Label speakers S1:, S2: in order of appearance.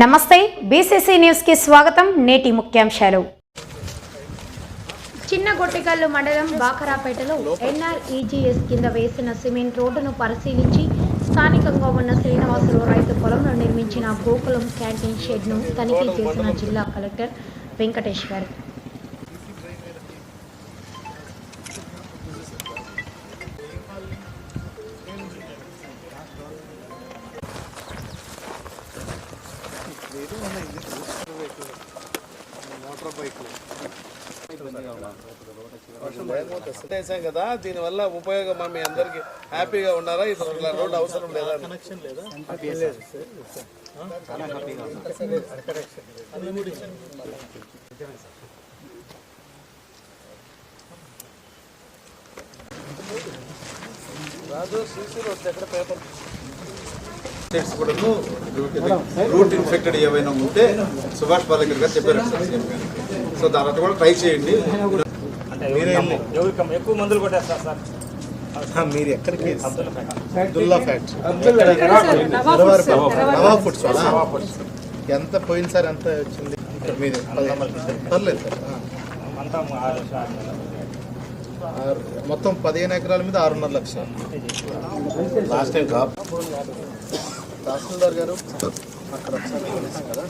S1: నమస్తే బీసీసీ న్యూస్కి స్వాగతం నేటి ముఖ్యాంశాలు. చిన్న గొట్టికల్లు మండలం బాకరాపేటలో ఎన్ఆర్ఈజీఎస్ కింద వేసిన సిమెంట్ రోడ్డును పరిశీలించి స్థానికంగా ఉన్న శ్రీనివాసులు రైతు పొలంలో నిర్మించిన గోకులం క్యాంటీన్ షెడ్ను తనిఖీ చేసిన జిల్లా కలెక్టర్ వెంకటేశ్వర్.
S2: చేసాం కదా దీనివల్ల ఉపయోగం మా మీ అందరికి హ్యాపీగా ఉన్నారా? ఇది ఇట్లా రోడ్ అవసరం లేదా? కనెక్షన్ లేదా? రాజు సీసీ రోడ్ ఎక్కడ పేపర్?
S3: స్టేట్స్ కూడా రూట్ ఇన్ఫెక్టెడ్ ఏవైనా ఉంటే సుభాష్ పాలేకర్ గారు చెప్పారు సార్ సీఎం గారు. సో దాని కూడా ట్రై చేయండి.
S4: మీరే ఎక్కువ మందులు కొట్టేస్తారు సార్?
S5: మీరు ఎక్కడికి?
S4: Abdul feta.
S5: Abdulla factory Rava Foods? ఎంత పోయినసారి ఎంత వచ్చింది? మీది పర్లేదు. సార్ మొత్తం పదిహేను ఎకరాల మీద ఆరున్నర లక్షలు. Last time cap. తహసీల్దార్ గారు అక్కడ కదా.